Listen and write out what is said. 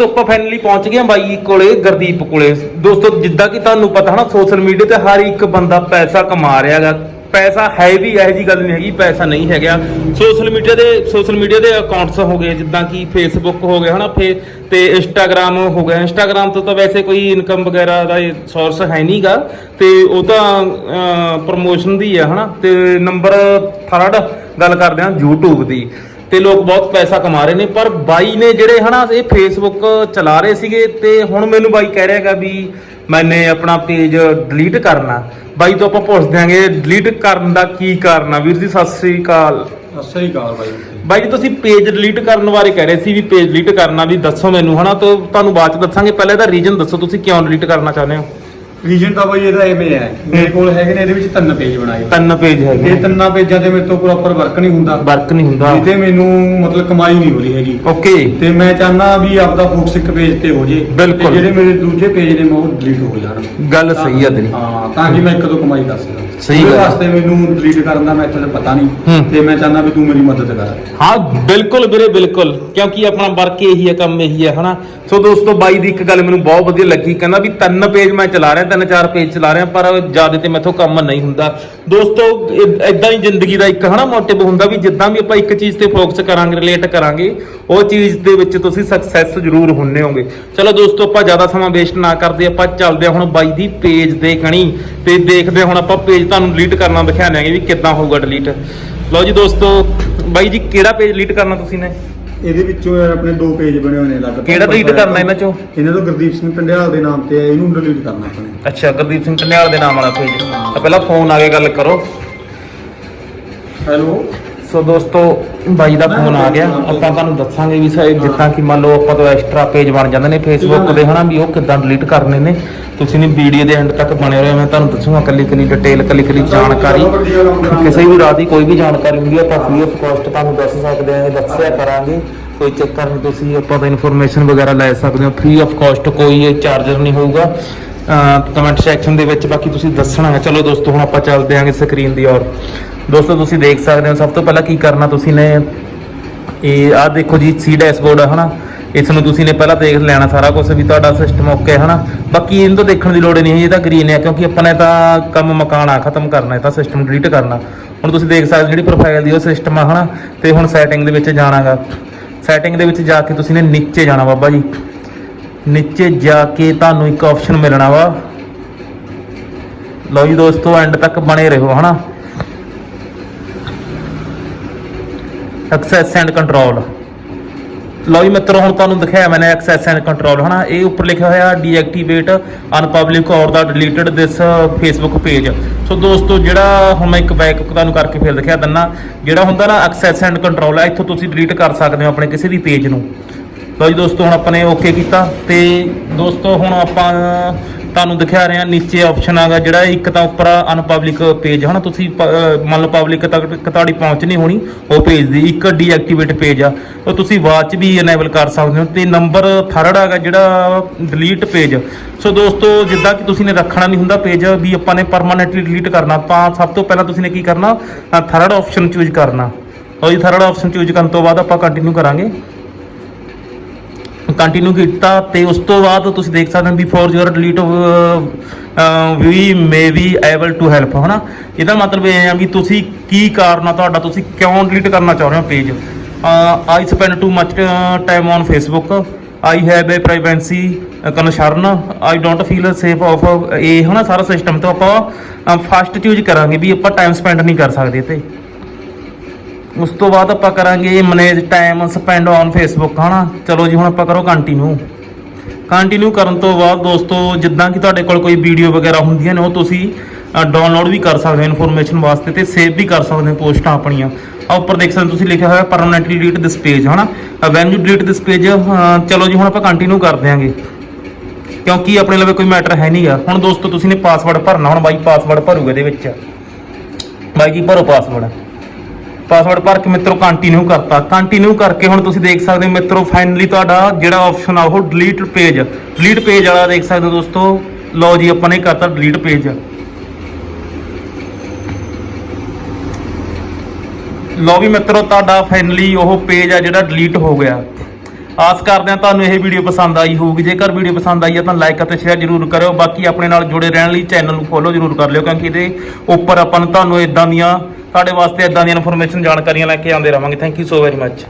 ਦੋਸਤੋ, ਆਪਾਂ ਫਾਈਨਲੀ ਪਹੁੰਚ ਗਏ ਬਾਈ ਕੋਲੇ, ਗੁਰਦੀਪ ਕੋਲੇ। ਦੋਸਤੋ, ਜਿੱਦਾਂ ਕਿ ਤੁਹਾਨੂੰ ਪਤਾ ਹਨਾ ਸੋਸ਼ਲ ਮੀਡੀਆ ਤੇ ਹਰ ਇੱਕ ਬੰਦਾ ਪੈਸਾ ਕਮਾ ਰਿਹਾ ਹੈਗਾ। ਪੈਸਾ ਹੈ ਵੀ, ਇਹੋ ਜੀ ਗੱਲ ਨਹੀਂ ਹੈਗੀ, ਪੈਸਾ ਨਹੀਂ ਹੈਗਾ। ਸੋਸ਼ਲ ਮੀਡੀਆ ਦੇ ਸੋਸ਼ਲ ਮੀਡੀਆ ਦੇ ਅਕਾਊਂਟਸ ਹੋ ਗਏ, ਜਿੱਦਾਂ ਕਿ ਫੇਸਬੁੱਕ ਹੋ ਗਿਆ, ਹਨਾ, ਫੇ ਤੇ ਇੰਸਟਾਗ੍ਰam ਹੋ ਗਿਆ। ਇੰਸਟਾਗ੍ਰam ਤੋਂ ਤਾਂ ਵੈਸੇ ਕੋਈ ਇਨਕਮ ਵਗੈਰਾ ਦਾ ਸੋਰਸ ਹੈ ਨਹੀਂਗਾ ਤੇ ਉਹ ਤਾਂ ਪ੍ਰੋਮੋਸ਼ਨ ਦੀ ਹੈ ਹਨਾ। ਤੇ ਨੰਬਰ ਥਰਡ ਗੱਲ ਕਰਦੇ ਹਾਂ, YouTube ਦੀ। ਤੇ ਲੋਕ ਬਹੁਤ ਪੈਸਾ ਕਮਾ ਰਹੇ ਨੇ ਪਰ ਬਾਈ ਨੇ ਜਿਹੜੇ ਹਨਾ ਇਹ ਫੇਸਬੁੱਕ ਚਲਾ ਰਹੇ ਸੀਗੇ ਤੇ ਹੁਣ ਮੈਨੂੰ ਬਾਈ ਕਹਿ ਰਿਹਾਗਾ ਵੀ ਮੈਨੇ ਆਪਣਾ ਪੇਜ ਡਿਲੀਟ ਕਰਨਾ। ਬਾਈ ਤੋਂ ਆਪਾਂ ਪੁੱਛ ਦਿਆਂਗੇ ਡਿਲੀਟ ਕਰਨ ਦਾ ਕੀ ਕਾਰਨ ਆ? ਵੀਰ ਜੀ ਸਤਿ ਸ੍ਰੀ ਅਕਾਲ। ਸਤਿ ਸ੍ਰੀ ਅਕਾਲ ਬਾਈ ਬਾਈ ਜੀ ਤੁਸੀਂ ਪੇਜ ਡਿਲੀਟ ਕਰਨ ਬਾਰੇ ਕਹਿ ਰਹੇ ਸੀ ਵੀ ਪੇਜ ਡਿਲੀਟ ਕਰਨਾ ਵੀ ਦੱਸੋ ਮੈਨੂੰ ਹਨਾ ਤਾਂ ਤੁਹਾਨੂੰ ਬਾਅਦ ਚ ਦੱਸਾਂਗੇ। ਪਹਿਲਾਂ ਇਹਦਾ ਰੀਜ਼ਨ ਦੱਸੋ ਤੁਸੀਂ ਕਿਉਂ ਡਿਲੀਟ ਕਰਨਾ ਚਾਹੁੰਦੇ ਹੋ? ਰੀਜਨ ਤਾਂ ਬਾਈ ਇਹਦਾ ਐਵੇਂ ਹੈ। ਮੇਰੇ ਕੋਲ ਹੈਗੇ ਨੇ ਇਹਦੇ ਵਿੱਚ ਤਿੰਨ ਪੇਜ ਬਣਾਏ। ਤਿੰਨ ਪੇਜ ਹੈਗੇ ਇਹ ਤਿੰਨਾਂ ਪੇਜਾਂ ਤੇ ਮੇਰੇ ਤੋਂ ਪ੍ਰੋਪਰ ਵਰਕ ਨਹੀਂ ਹੁੰਦਾ ਵਰਕ ਨਹੀਂ ਹੁੰਦਾ। ਜਿੱਤੇ ਮੈਨੂੰ ਮਤਲਬ ਕਮਾਈ ਨਹੀਂ ਹੋ ਰਹੀ ਹੈਗੀ। ਓਕੇ ਤੇ ਮੈਂ ਚਾਹਨਾ ਵੀ ਆਪਦਾ ਫੋਕਸ ਇੱਕ ਪੇਜ ਤੇ ਹੋ ਜੇ ਬਿਲਕੁਲ। ਤੇ ਜਿਹੜੇ ਮੇਰੇ ਦੂਜੇ ਪੇਜ ਨੇ ਮੈਂ ਉਹ ਡਿਲੀਟ ਹੋ ਜਾਣ। ਗੱਲ ਸਹੀ ਆ ਤੇਰੀ। ਹਾਂ ਤਾਂ ਕਿ ਮੈਂ ਇੱਕ ਤੋਂ ਕਮਾਈ ਕਰ ਸਕਾਂ। ਸਹੀ ਉਹਦੇ ਗੱਲ। ਵਾਸਤੇ ਮੈਨੂੰ ਡਿਲੀਟ ਕਰਨ ਦਾ ਮੈਥਡ ਪਤਾ ਹੂੰ। ਨਹੀਂ ਤੇ ਮੈਂ ਚਾਹਨਾ ਵੀ ਤੂੰ ਮੇਰੀ ਮਦਦ ਕਰ। ਹਾਂ ਬਿਲਕੁਲ ਵੀਰੇ ਬਿਲਕੁਲ। ਕਿਉਂਕਿ ਆਪਣਾ ਵਰਕ ਇਹੀ ਹੈ ਕੰਮ ਇਹੀ ਹੈ ਹਨਾ? ਸੋ ਦੋਸਤੋ ਬਾਈ ਦੀ ਇੱਕ ਗੱਲ ਮੈਨੂੰ ਬਹੁਤ ਵਧੀਆ ਲੱਗੀ। ਕਹਿੰਦਾ ਵੀ ਤਿੰਨ ਪੇਜ ਮੈਂ ਚਲਾ ਰਿਹਾ ਤਿੰਨ ਚਾਰ ਪੇਜ ਚਲਾ ਰਿਹਾ, ਪਰ ਜ਼ਿਆਦਾ ਤੇ ਮੈਥੋਂ ਕੰਮ ਨਹੀਂ ਹੁੰਦਾ। ਦੋਸਤੋ ਇਦਾਂ ਹੀ ਜ਼ਿੰਦਗੀ ਦਾ ਇੱਕ ਹਨਾ ਮੋਟਿਵ ਹੁੰਦਾ ਵੀ ਜਿੱਦਾਂ ਵੀ ਆਪਾਂ ਇੱਕ ਚੀਜ਼ ਤੇ ਫੋਕਸ ਕਰਾਂਗੇ ਰਿਲੇਟ ਕਰਾਂਗੇ, ਉਹ ਚੀਜ਼ ਦੇ ਵਿੱਚ ਤੁਸੀਂ ਸਕਸੈਸ ਜ਼ਰੂਰ ਹੁੰਨੇ ਹੋਗੇ। ਚਲੋ ਦੋਸਤੋ, ਆਪਾਂ ਜ਼ਿਆਦਾ ਸਮਾਂ ਵੇਸਟ ਨਾ ਕਰਦੇ, ਆਪਾਂ ਚੱਲਦੇ ਹਾਂ ਹੁਣ ਬਾਈ ਦੀ ਪੇਜ ਦੇ ਕਣੀ ਤੇ ਦੇਖਦੇ ਹਾਂ ਹੁਣ ਆਪਾਂ ਪੇਜ ਤੁਹਾਨੂੰ ਡਿਲੀਟ ਕਰਨਾ ਦਿਖਾਣਾਂਗੇ ਵੀ ਕਿੱਦਾਂ ਹੋਊਗਾ ਡਿਲੀਟ ਲਓ ਜੀ ਦੋਸਤੋ, ਬਾਈ ਜੀ ਕਿਹੜਾ ਪੇਜ ਡਿਲੀਟ ਕਰਨਾ ਤੁਸੀਂ ਨੇ? ਇਹਦੇ ਵਿੱਚੋਂ ਯਾਰ ਆਪਣੇ ਦੋ ਪੇਜ ਬਣੇ ਹੋਏ ਨੇ ਅਲੱਗ ਕਿਹੜਾ delete ਕਰਨਾ ਇਹਨਾਂ ਚੋਂ? ਇਹਨਾਂ ਤੋਂ ਗੁਰਦੀਪ ਸਿੰਘ ਪੰਡਿਆਲ ਦੇ ਨਾਮ ਤੇ ਹੈ ਇਹਨੂੰ ਡਿਲੀਟ ਕਰਨਾ ਆਪਣੇ। ਅੱਛਾ ਗੁਰਦੀਪ ਸਿੰਘ ਟੰਡਿਆਲ ਦੇ ਨਾਮ ਵਾਲਾ ਪੇਜ ਤਾਂ ਪਹਿਲਾਂ ਫੋਨ ਆ ਕੇ ਗੱਲ ਕਰੋ। ਹੈਲੋ ਸੋ ਦੋਸਤੋ, ਬਾਈ ਦਾ ਫੋਨ ਆ ਗਿਆ। ਆਪਾਂ ਤੁਹਾਨੂੰ ਦੱਸਾਂਗੇ ਵੀ ਸਾ ਜਿੱਦਾਂ ਕਿ ਮੰਨ ਲਓ ਆਪਾਂ ਤੋਂ ਐਕਸਟਰਾ ਪੇਜ ਬਣ ਜਾਂਦੇ ਨੇ ਫੇਸਬੁੱਕ ਦੇ ਹਨਾ, ਵੀ ਉਹ ਕਿੱਦਾਂ ਡਿਲੀਟ ਕਰਨੇ ਨੇ। ਤੁਸੀਂ ਨੇ ਵੀਡੀਓ ਦੇ ਐਂਡ ਤੱਕ ਬਣੇ ਰਹੋ, ਮੈਂ ਤੁਹਾਨੂੰ ਦੱਸੂਗਾ ਕੱਲੀ ਕੱਲੀ ਡਿਟੇਲ ਕੱਲੀ ਕੱਲੀ ਜਾਣਕਾਰੀ। ਕਿਸੇ ਵੀ ਰਾਹ ਦੀ ਕੋਈ ਵੀ ਜਾਣਕਾਰੀ ਹੁੰਦੀ ਹੈ ਆਪਾਂ ਫ੍ਰੀ ਆਫ ਕਾਸਟ ਤੁਹਾਨੂੰ ਦੱਸ ਸਕਦੇ ਹਾਂ, ਦੱਸਿਆ ਕਰਾਂਗੇ। ਕੋਈ ਚੱਕਰ ਨਹੀਂ, ਤੁਸੀਂ ਆਪਾਂ ਤੋਂ ਇਨਫੋਰਮੇਸ਼ਨ ਵਗੈਰਾ ਲੈ ਸਕਦੇ ਹੋ। ਫ੍ਰੀ ਆਫ ਕਾਸਟ ਕੋਈ ਇਹ ਚਾਰਜਰ ਨਹੀਂ ਹੋਊਗਾ। ਕਮੈਂਟ ਸੈਕਸ਼ਨ ਦੇ ਵਿੱਚ ਬਾਕੀ ਤੁਸੀਂ ਦੱਸਣਾ ਹੈ। ਚਲੋ ਦੋਸਤੋ, ਹੁਣ ਆਪਾਂ ਚੱਲਦੇ ਆਂਗੇ ਸਕਰੀਨ ਦੀ ਔਰ। ਦੋਸਤੋ, ਤੁਸੀਂ ਦੇਖ ਸਕਦੇ ਹੋ ਸਭ ਤੋਂ ਪਹਿਲਾਂ ਕੀ ਕਰਨਾ ਤੁਸੀਂ ਨੇ? ਇਹ ਆਹ ਦੇਖੋ ਜੀ, ਸੀ ਡੈਸ਼ਬੋਰਡ ਹਨਾ? ਇਸ ਨੂੰ ਤੁਸੀਂ ਨੇ ਪਹਿਲਾਂ ਦੇਖ ਲੈਣਾ ਸਾਰਾ ਕੁਝ ਵੀ ਤੁਹਾਡਾ ਸਿਸਟਮ ਓਕੇ ਹਨਾ? ਬਾਕੀ ਇਹਨੂੰ ਤਾਂ ਦੇਖਣ ਦੀ ਲੋੜ ਨਹੀਂ ਹੈ ਇਹ ਤਾਂ ਗ੍ਰੀਨ ਹੈ ਕਿਉਂਕਿ ਆਪਾਂ ਨੇ ਤਾਂ ਕੰਮ ਮਕਾਨ ਆ ਖਤਮ ਕਰਨਾ ਹੈ ਤਾਂ ਸਿਸਟਮ ਡਿਲੀਟ ਕਰਨਾ। ਹੁਣ ਤੁਸੀਂ ਦੇਖ ਸਕਦੇ ਜਿਹੜੀ ਪ੍ਰੋਫਾਈਲ ਦੀ ਉਹ ਸਿਸਟਮ ਆ, ਹਨਾ? ਤੇ ਹੁਣ ਸੈਟਿੰਗ ਦੇ ਵਿੱਚ ਜਾਣਾਗਾ। ਸੈਟਿੰਗ ਦੇ ਵਿੱਚ ਜਾ ਕੇ ਤੁਸੀਂ ਨੇ ਨੀਚੇ ਜਾਣਾ ਬਾਬਾ ਜੀ। ਨੀਚੇ ਜਾ ਕੇ ਤੁਹਾਨੂੰ ਇੱਕ ਆਪਸ਼ਨ ਮਿਲਣਾ ਵਾ। ਲਓ ਜੀ ਦੋਸਤੋ ਐਂਡ ਤੱਕ ਬਣੇ ਰਹੋ, ਹਨਾ? ਐਕਸੈਸ ਐਂਡ ਕੰਟਰੋਲ ਲਓ ਜੀ ਮਿੱਤਰੋ, ਹੁਣ ਤੁਹਾਨੂੰ ਦਿਖਾਇਆ ਮੈਨੇ ਐਕਸੈਸ ਐਂਡ ਕੰਟਰੋਲ ਹਨਾ? ਇਹ ਉੱਪਰ ਲਿਖਿਆ ਹੋਇਆ deactivate ਅਨਪਬਲਿਕ or the deleted this Facebook page so ਦੋਸਤੋ, ਜਿਹੜਾ ਹੁਣ ਮੈਂ ਇੱਕ ਬੈਕ ਤੁਹਾਨੂੰ ਕਰਕੇ ਫਿਰ ਦਿਖਾ ਦਿੰਨਾ, ਜਿਹੜਾ ਹੁੰਦਾ ਨਾ ਐਕਸੈਸ ਐਂਡ ਕੰਟਰੋਲ ਹੈ ਇੱਥੋਂ ਤੁਸੀਂ ਡਿਲੀਟ ਕਰ ਸਕਦੇ ਹੋ ਆਪਣੇ ਕਿਸੇ ਵੀ ਪੇਜ ਨੂੰ। ਲਓ ਜੀ ਦੋਸਤੋ, ਹੁਣ ਆਪਾਂ ਨੇ ਓਕੇ ਕੀਤਾ ਤੇ ਦੋਸਤੋ, ਹੁਣ ਆਪਾਂ ਤੁਹਾਨੂੰ ਦਿਖਾ ਰਹੇ ਹਾਂ ਨੀਚੇ ਆਪਸ਼ਨ ਆਗਾ ਜਿਹੜਾ ਇੱਕ ਤਾਂ ਉੱਪਰ ਅਨਪਬਲਿਕ ਪੇਜ ਹਨਾ? ਤੁਸੀਂ ਪ- ਮੰਨ ਲਓ ਪਬਲਿਕ ਤੱਕ ਤੁਹਾਡੀ ਪਹੁੰਚ ਨਹੀਂ ਹੋਣੀ, ਉਹ ਪੇਜ ਦੀ ਇੱਕ ਡੀਐਕਟੀਵੇਟ ਪੇਜ ਆ। ਉਹ ਤੁਸੀਂ ਬਾਅਦ ਚ ਵੀ ਇਨੇਬਲ ਕਰ ਸਕਦੇ ਹੋ। ਤੇ ਨੰਬਰ ਥਰਡ ਆਗਾ ਜਿਹੜਾ ਡਿਲੀਟ ਪੇਜ ਸੋ ਦੋਸਤੋ, ਜਿੱਦਾਂ ਕਿ ਤੁਸੀਂ ਨੇ ਰੱਖਣਾ ਨਹੀਂ ਹੁੰਦਾ ਪੇਜ ਵੀ ਆਪਾਂ ਨੇ ਪਰਮਾਨੈਂਟਲੀ ਡਿਲੀਟ ਕਰਨਾ, ਤਾਂ ਸਭ ਤੋਂ ਪਹਿਲਾਂ ਤੁਸੀਂ ਨੇ ਕੀ ਕਰਨਾ? ਥਰਡ ਆਪਸ਼ਨ ਚੂਜ਼ ਕਰਨਾ। ਉਹ ਜੀ ਥਰਡ ਆਪਸ਼ਨ ਚੂਜ਼ ਕਰਨ ਤੋਂ ਬਾਅਦ ਆਪਾਂ ਕੰਟੀਨਿਊ ਕਰਾਂਗੇ। ਕੰਟੀਨਿਊ ਕੀਤਾ ਤੇ ਉਸ ਤੋਂ ਬਾਅਦ ਤੁਸੀਂ ਦੇਖ ਸਕਦੇ ਹੋ before your delete we may be able to help ਹਨਾ? ਇਹਦਾ ਮਤਲਬ ਇਹ ਹੈ ਵੀ ਤੁਸੀਂ ਕੀ ਕਾਰਨ ਆ ਤੁਹਾਡਾ, ਤੁਸੀਂ ਕਿਉਂ ਡਿਲੀਟ ਕਰਨਾ ਚਾਹ ਰਹੇ ਹੋ page I spend too much time on Facebook I have a privacy concern I don't feel safe of ਇਹ, ਹਨਾ, ਸਾਰਾ ਸਿਸਟਮ ਤੋਂ ਆਪਾਂ ਫਾਸਟ ਚੂਜ਼ ਕਰਾਂਗੇ ਵੀ ਆਪਾਂ ਟਾਈਮ ਸਪੈਂਡ ਨਹੀਂ ਕਰ ਸਕਦੇ ਤੇ ਉਸ ਤੋਂ ਬਾਅਦ ਆਪਾਂ ਕਰਾਂਗੇ manage time spend on Facebook ਹਨਾ? ਚਲੋ ਜੀ, ਹੁਣ ਆਪਾਂ ਕਰੋ ਕੰਟੀਨਿਊ ਕੰਟੀਨਿਊ ਕਰਨ ਤੋਂ ਬਾਅਦ ਦੋਸਤੋ, ਜਿੱਦਾਂ ਕਿ ਤੁਹਾਡੇ ਕੋਲ ਕੋਈ ਵੀਡੀਓ ਵਗੈਰਾ ਹੁੰਦੀਆਂ ਨੇ, ਉਹ ਤੁਸੀਂ ਡਾਊਨਲੋਡ ਵੀ ਕਰ ਸਕਦੇ ਹੋ ਇਨਫੋਰਮੇਸ਼ਨ ਵਾਸਤੇ ਤੇ ਸੇਵ ਵੀ ਕਰ ਸਕਦੇ ਹੋ ਪੋਸਟਾਂ ਆਪਣੀਆਂ। ਆ ਉੱਪਰ ਦੇਖ ਸਕਦੇ ਹੋ ਤੁਸੀਂ ਲਿਖਿਆ ਹੋਇਆ ਪਰਮਨੈਂਟਲੀ ਡਿਲੀਟ ਦਿਸ ਪੇਜ ਹਨਾ? When you delete this page ਚਲੋ ਜੀ, ਹੁਣ ਆਪਾਂ ਕੰਟੀਨਿਊ ਕਰ ਦਿਆਂਗੇ। ਕਿਉਂਕਿ ਆਪਣੇ ਲਵੇ ਕੋਈ ਮੈਟਰ ਹੈ ਨਹੀਂਗਾ ਹੁਣ ਦੋਸਤੋ, ਤੁਸੀਂ ਨੇ ਪਾਸਵਰਡ ਭਰਨਾ, ਹੁਣ ਬਾਈ ਪਾਸਵਰਡ ਭਰੂਗਾ ਇਹਦੇ ਵਿੱਚ। ਬਾਈ ਜੀ ਭਰੋ ਪਾਸਵਰਡ ਪਾਸਵਰਡ ਭਰ ਕੇ ਮਿੱਤਰੋ ਕੰਟੀਨਿਊ ਕਰਤਾ। ਕੰਟੀਨਿਊ ਕਰਕੇ ਹੁਣ ਤੁਸੀਂ ਦੇਖ ਸਕਦੇ ਹੋ ਮਿੱਤਰੋ ਫਾਈਨਲੀ ਤੁਹਾਡਾ ਜਿਹੜਾ ਆਪਸ਼ਨ ਆ, ਉਹ ਡਿਲੀਟ ਪੇਜ ਡਿਲੀਟ ਪੇਜ ਵਾਲਾ ਦੇਖ ਸਕਦੇ ਹੋ ਦੋਸਤੋ। ਲਓ ਜੀ, ਆਪਾਂ ਨੇ ਕਰਤਾ ਡਿਲੀਟ ਪੇਜ ਲਓ ਵੀ ਮਿੱਤਰੋ, ਤੁਹਾਡਾ ਫਾਈਨਲੀ ਉਹ ਪੇਜ ਆ ਜਿਹੜਾ ਡਿਲੀਟ ਹੋ ਗਿਆ। ਆਸ ਕਰਦੇ ਹਾਂ ਤੁਹਾਨੂੰ ਇਹ ਵੀਡੀਓ ਪਸੰਦ ਆਈ ਹੋਊਗੀ। ਜੇਕਰ ਵੀਡੀਓ ਪਸੰਦ ਆਈ ਹੈ ਤਾਂ ਲਾਈਕ ਅਤੇ ਸ਼ੇਅਰ ਜ਼ਰੂਰ ਕਰਿਓ। ਬਾਕੀ ਆਪਣੇ ਨਾਲ ਜੁੜੇ ਰਹਿਣ ਲਈ ਚੈਨਲ ਨੂੰ ਫੋਲੋ ਜ਼ਰੂਰ ਕਰ ਲਿਓ, ਕਿਉਂਕਿ ਇਹਦੇ ਉੱਪਰ ਆਪਾਂ ਨੂੰ ਤੁਹਾਨੂੰ ਇਦਾਂ ਦੀਆਂ ਤੁਹਾਡੇ ਵਾਸਤੇ ਇਦਾਂ ਦੀਆਂ ਇਨਫੋਰਮੇਸ਼ਨ ਜਾਣਕਾਰੀਆਂ ਲੈ ਕੇ ਆਉਂਦੇ ਰਵਾਂਗੇ thank you so very much